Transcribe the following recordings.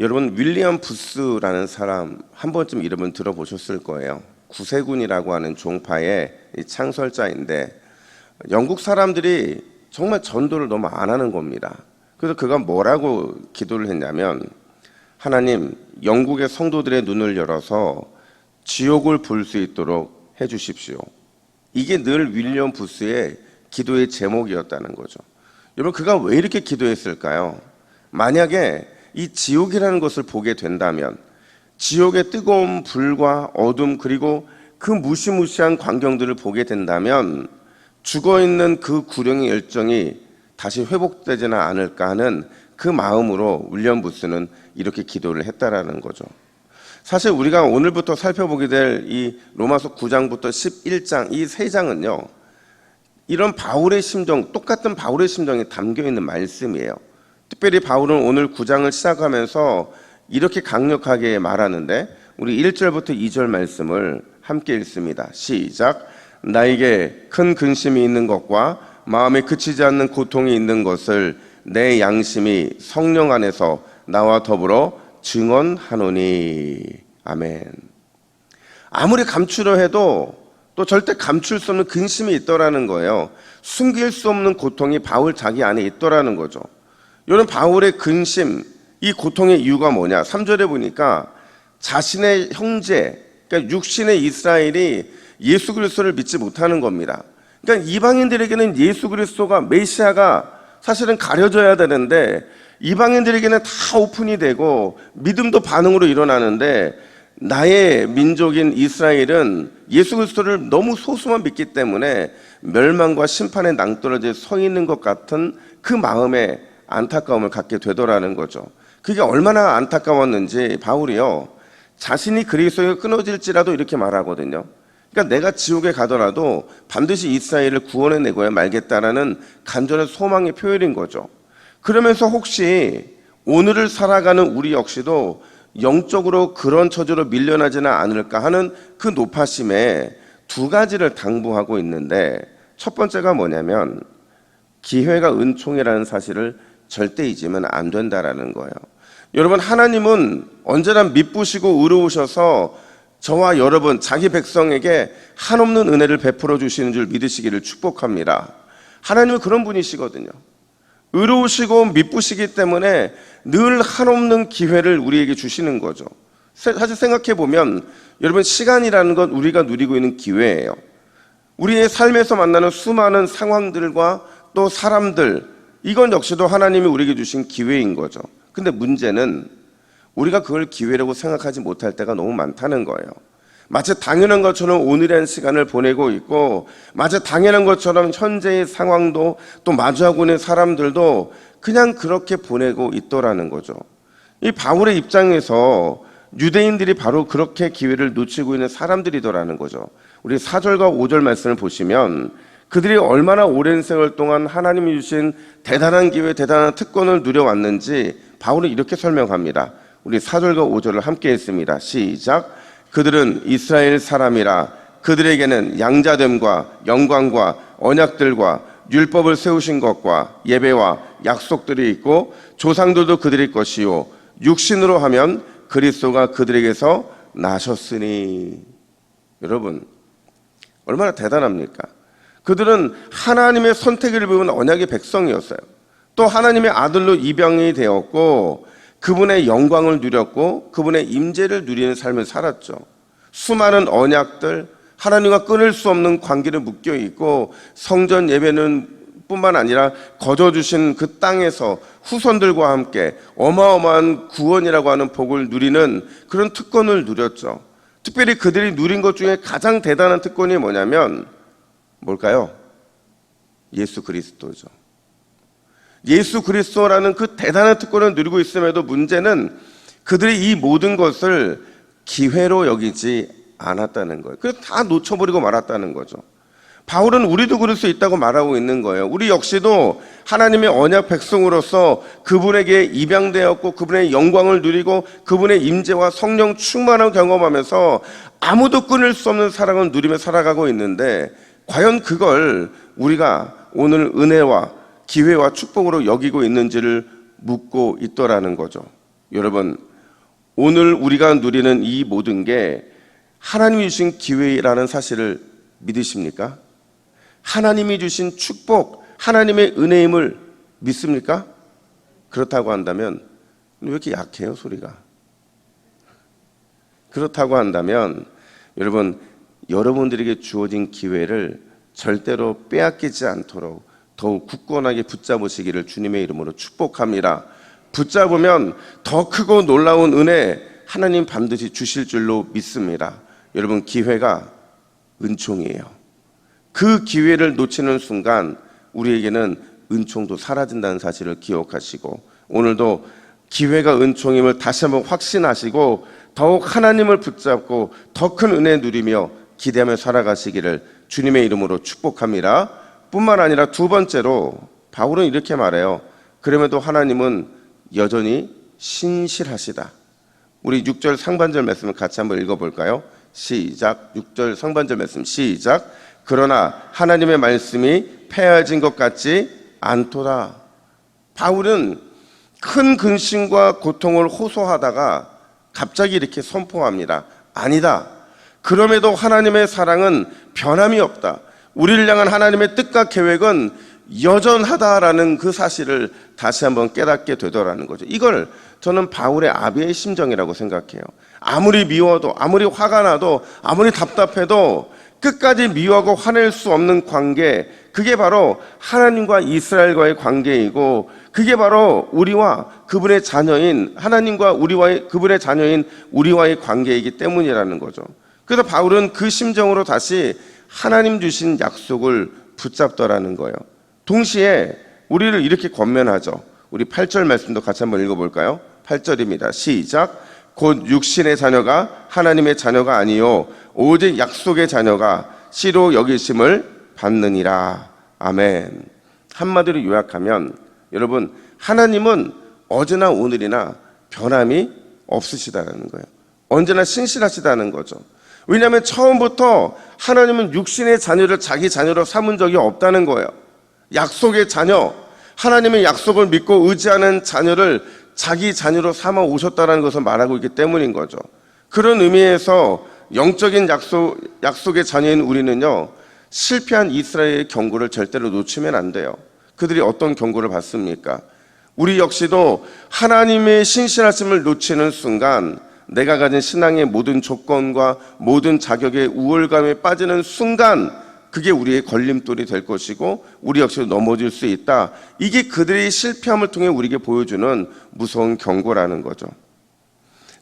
여러분 윌리엄 부스라는 사람 한 번쯤 이름은 들어보셨을 거예요. 구세군이라고 하는 종파의 이 창설자인데 영국 사람들이 정말 전도를 너무 안 하는 겁니다. 그래서 그가 뭐라고 기도를 했냐면 하나님 영국의 성도들의 눈을 열어서 지옥을 볼 수 있도록 해 주십시오. 이게 늘 윌리엄 부스의 기도의 제목이었다는 거죠. 여러분 그가 왜 이렇게 기도했을까요? 만약에 이 지옥이라는 것을 보게 된다면 지옥의 뜨거운 불과 어둠 그리고 그 무시무시한 광경들을 보게 된다면 죽어 있는 그 구령의 열정이 다시 회복되지는 않을까 하는 그 마음으로 윌리엄 부스는 이렇게 기도를 했다라는 거죠. 사실 우리가 오늘부터 살펴보게 될 이 로마서 9장부터 11장 이 세 장은요. 이런 바울의 심정, 똑같은 바울의 심정이 담겨 있는 말씀이에요. 특별히 바울은 오늘 9장을 시작하면서 이렇게 강력하게 말하는데 우리 1절부터 2절 말씀을 함께 읽습니다. 시작. 나에게 큰 근심이 있는 것과 마음에 그치지 않는 고통이 있는 것을 내 양심이 성령 안에서 나와 더불어 증언하노니. 아멘. 아무리 감추려 해도 또 절대 감출 수 없는 근심이 있더라는 거예요. 숨길 수 없는 고통이 바울 자기 안에 있더라는 거죠. 이런 바울의 근심, 이 고통의 이유가 뭐냐? 3절에 보니까 자신의 형제, 그러니까 육신의 이스라엘이 예수 그리스도를 믿지 못하는 겁니다. 그러니까 이방인들에게는 예수 그리스도가 메시아가 사실은 가려져야 되는데 이방인들에게는 다 오픈이 되고 믿음도 반응으로 일어나는데 나의 민족인 이스라엘은 예수 그리스도를 너무 소수만 믿기 때문에 멸망과 심판에 낭떠러져 서 있는 것 같은 그 마음에 안타까움을 갖게 되더라는 거죠. 그게 얼마나 안타까웠는지 바울이요. 자신이 그리스도에 끊어질지라도 이렇게 말하거든요. 그러니까 내가 지옥에 가더라도 반드시 이스라엘을 구원해 내고야 말겠다라는 간절한 소망의 표현인 거죠. 그러면서 혹시 오늘을 살아가는 우리 역시도 영적으로 그런 처지로 밀려나지는 않을까 하는 그 높아심에 두 가지를 당부하고 있는데 첫 번째가 뭐냐면 기회가 은총이라는 사실을 절대 잊으면 안 된다라는 거예요. 여러분 하나님은 언제나 미쁘시고 의로우셔서 저와 여러분 자기 백성에게 한없는 은혜를 베풀어 주시는 줄 믿으시기를 축복합니다. 하나님은 그런 분이시거든요. 의로우시고 미쁘시기 때문에 늘 한없는 기회를 우리에게 주시는 거죠. 사실 생각해 보면 여러분 시간이라는 건 우리가 누리고 있는 기회예요. 우리의 삶에서 만나는 수많은 상황들과 또 사람들 이건 역시도 하나님이 우리에게 주신 기회인 거죠. 근데 문제는 우리가 그걸 기회라고 생각하지 못할 때가 너무 많다는 거예요. 마치 당연한 것처럼 오늘의 시간을 보내고 있고, 마치 당연한 것처럼 현재의 상황도 또 마주하고 있는 사람들도 그냥 그렇게 보내고 있더라는 거죠. 이 바울의 입장에서 유대인들이 바로 그렇게 기회를 놓치고 있는 사람들이더라는 거죠. 우리 4절과 5절 말씀을 보시면 그들이 얼마나 오랜 세월 동안 하나님이 주신 대단한 기회, 대단한 특권을 누려왔는지 바울은 이렇게 설명합니다. 우리 4절과 5절을 함께 했습니다. 시작. 그들은 이스라엘 사람이라 그들에게는 양자됨과 영광과 언약들과 율법을 세우신 것과 예배와 약속들이 있고 조상들도 그들의 것이요 육신으로 하면 그리스도가 그들에게서 나셨으니 여러분 얼마나 대단합니까? 그들은 하나님의 선택을 배운 언약의 백성이었어요. 또 하나님의 아들로 입양이 되었고 그분의 영광을 누렸고 그분의 임재를 누리는 삶을 살았죠. 수많은 언약들 하나님과 끊을 수 없는 관계를 묶여 있고 성전 예배는 뿐만 아니라 거저 주신 그 땅에서 후손들과 함께 어마어마한 구원이라고 하는 복을 누리는 그런 특권을 누렸죠. 특별히 그들이 누린 것 중에 가장 대단한 특권이 뭐냐면 뭘까요? 예수 그리스도죠. 예수 그리스도라는 그 대단한 특권을 누리고 있음에도 문제는 그들이 이 모든 것을 기회로 여기지 않았다는 거예요. 그래서 다 놓쳐버리고 말았다는 거죠. 바울은 우리도 그럴 수 있다고 말하고 있는 거예요. 우리 역시도 하나님의 언약 백성으로서 그분에게 입양되었고 그분의 영광을 누리고 그분의 임재와 성령 충만을 경험하면서 아무도 끊을 수 없는 사랑을 누리며 살아가고 있는데 과연 그걸 우리가 오늘 은혜와 기회와 축복으로 여기고 있는지를 묻고 있더라는 거죠. 여러분, 오늘 우리가 누리는 이 모든 게 하나님이 주신 기회라는 사실을 믿으십니까? 하나님이 주신 축복, 하나님의 은혜임을 믿습니까? 그렇다고 한다면 왜 이렇게 약해요, 소리가? 그렇다고 한다면 여러분 여러분들에게 주어진 기회를 절대로 빼앗기지 않도록 더욱 굳건하게 붙잡으시기를 주님의 이름으로 축복합니다. 붙잡으면 더 크고 놀라운 은혜 하나님 반드시 주실 줄로 믿습니다. 여러분 기회가 은총이에요. 그 기회를 놓치는 순간 우리에게는 은총도 사라진다는 사실을 기억하시고 오늘도 기회가 은총임을 다시 한번 확신하시고 더욱 하나님을 붙잡고 더 큰 은혜 누리며 기대하며 살아가시기를 주님의 이름으로 축복합니다. 뿐만 아니라 두 번째로 바울은 이렇게 말해요. 그럼에도 하나님은 여전히 신실하시다. 우리 6절 상반절 말씀을 같이 한번 읽어볼까요? 시작. 6절 상반절 말씀 시작. 그러나 하나님의 말씀이 폐해진 것 같지 않도다. 바울은 큰 근심과 고통을 호소하다가 갑자기 이렇게 선포합니다. 아니다. 그럼에도 하나님의 사랑은 변함이 없다. 우리를 향한 하나님의 뜻과 계획은 여전하다라는 그 사실을 다시 한번 깨닫게 되더라는 거죠. 이걸 저는 바울의 아비의 심정이라고 생각해요. 아무리 미워도, 아무리 화가 나도, 아무리 답답해도 끝까지 미워하고 화낼 수 없는 관계, 그게 바로 하나님과 이스라엘과의 관계이고, 그게 바로 우리와 그분의 자녀인, 하나님과 우리와의, 그분의 자녀인 우리와의 관계이기 때문이라는 거죠. 그래서 바울은 그 심정으로 다시 하나님 주신 약속을 붙잡더라는 거예요. 동시에 우리를 이렇게 권면하죠. 우리 8절 말씀도 같이 한번 읽어볼까요? 8절입니다. 시작. 곧 육신의 자녀가 하나님의 자녀가 아니요 오직 약속의 자녀가 씨로 여기심을 받느니라. 아멘. 한마디로 요약하면 여러분 하나님은 어제나 오늘이나 변함이 없으시다는 거예요. 언제나 신실하시다는 거죠. 왜냐하면 처음부터 하나님은 육신의 자녀를 자기 자녀로 삼은 적이 없다는 거예요. 약속의 자녀, 하나님의 약속을 믿고 의지하는 자녀를 자기 자녀로 삼아 오셨다는 것을 말하고 있기 때문인 거죠. 그런 의미에서 영적인 약속, 약속의 자녀인 우리는요, 실패한 이스라엘의 경고를 절대로 놓치면 안 돼요. 그들이 어떤 경고를 받습니까? 우리 역시도 하나님의 신실하심을 놓치는 순간 내가 가진 신앙의 모든 조건과 모든 자격의 우월감에 빠지는 순간 그게 우리의 걸림돌이 될 것이고 우리 역시도 넘어질 수 있다. 이게 그들의 실패함을 통해 우리에게 보여주는 무서운 경고라는 거죠.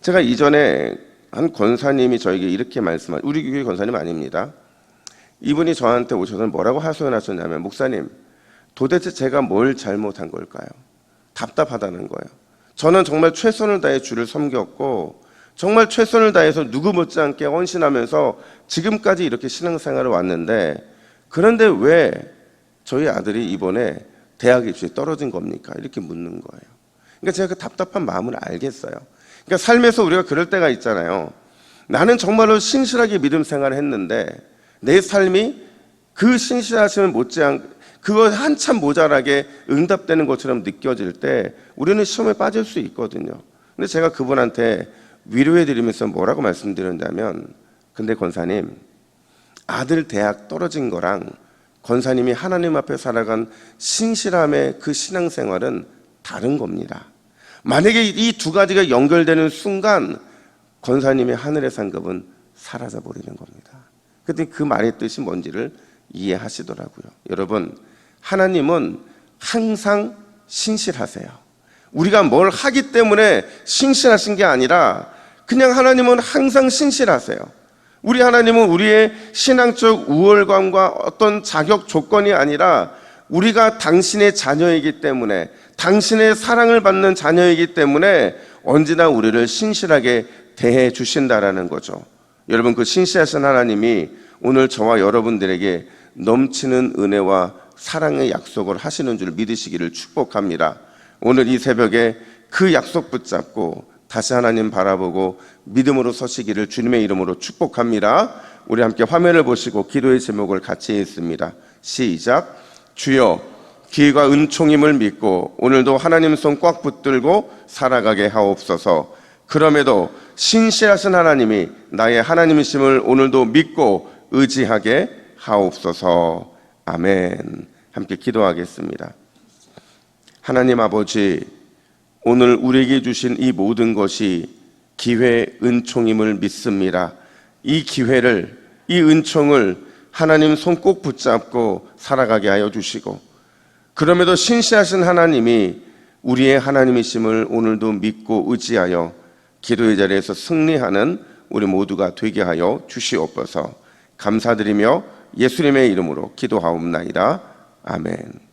제가 이전에 한 권사님이 저에게 이렇게 말씀하 우리 교회 권사님 아닙니다. 이분이 저한테 오셔서 뭐라고 하소연하셨냐면 목사님 도대체 제가 뭘 잘못한 걸까요? 답답하다는 거예요. 저는 정말 최선을 다해 주를 섬겼고 정말 최선을 다해서 누구 못지않게 헌신하면서 지금까지 이렇게 신앙생활을 왔는데 그런데 왜 저희 아들이 이번에 대학 입시에 떨어진 겁니까? 이렇게 묻는 거예요. 그러니까 제가 그 답답한 마음을 알겠어요. 그러니까 삶에서 우리가 그럴 때가 있잖아요. 나는 정말로 신실하게 믿음 생활을 했는데 내 삶이 그 신실하심을 못지않 그거 한참 모자라게 응답되는 것처럼 느껴질 때 우리는 시험에 빠질 수 있거든요. 근데 제가 그분한테 위로해 드리면서 뭐라고 말씀드린다면 근데 권사님 아들 대학 떨어진 거랑 권사님이 하나님 앞에 살아간 신실함의 그 신앙생활은 다른 겁니다. 만약에 이 두 가지가 연결되는 순간 권사님의 하늘의 상급은 사라져 버리는 겁니다. 그때 그 말의 뜻이 뭔지를 이해하시더라고요. 여러분, 하나님은 항상 신실하세요. 우리가 뭘 하기 때문에 신실하신 게 아니라 그냥 하나님은 항상 신실하세요. 우리 하나님은 우리의 신앙적 우월감과 어떤 자격 조건이 아니라 우리가 당신의 자녀이기 때문에 당신의 사랑을 받는 자녀이기 때문에 언제나 우리를 신실하게 대해 주신다라는 거죠. 여러분 그 신실하신 하나님이 오늘 저와 여러분들에게 넘치는 은혜와 사랑의 약속을 하시는 줄 믿으시기를 축복합니다. 오늘 이 새벽에 그 약속 붙잡고 다시 하나님 바라보고 믿음으로 서시기를 주님의 이름으로 축복합니다. 우리 함께 화면을 보시고 기도의 제목을 같이 읽습니다. 시작. 주여 기회가 은총임을 믿고 오늘도 하나님 손 꽉 붙들고 살아가게 하옵소서. 그럼에도 신실하신 하나님이 나의 하나님이심을 오늘도 믿고 의지하게 하옵소서. 아멘. 함께 기도하겠습니다. 하나님 아버지, 오늘 우리에게 주신 이 모든 것이 기회 은총임을 믿습니다. 이 기회를, 이 은총을 하나님 손 꼭 붙잡고 살아가게 하여 주시고, 그럼에도 신실하신 하나님이 우리의 하나님이심을 오늘도 믿고 의지하여 기도의 자리에서 승리하는 우리 모두가 되게 하여 주시옵소서. 감사드리며 예수님의 이름으로 기도하옵나이다. 아멘.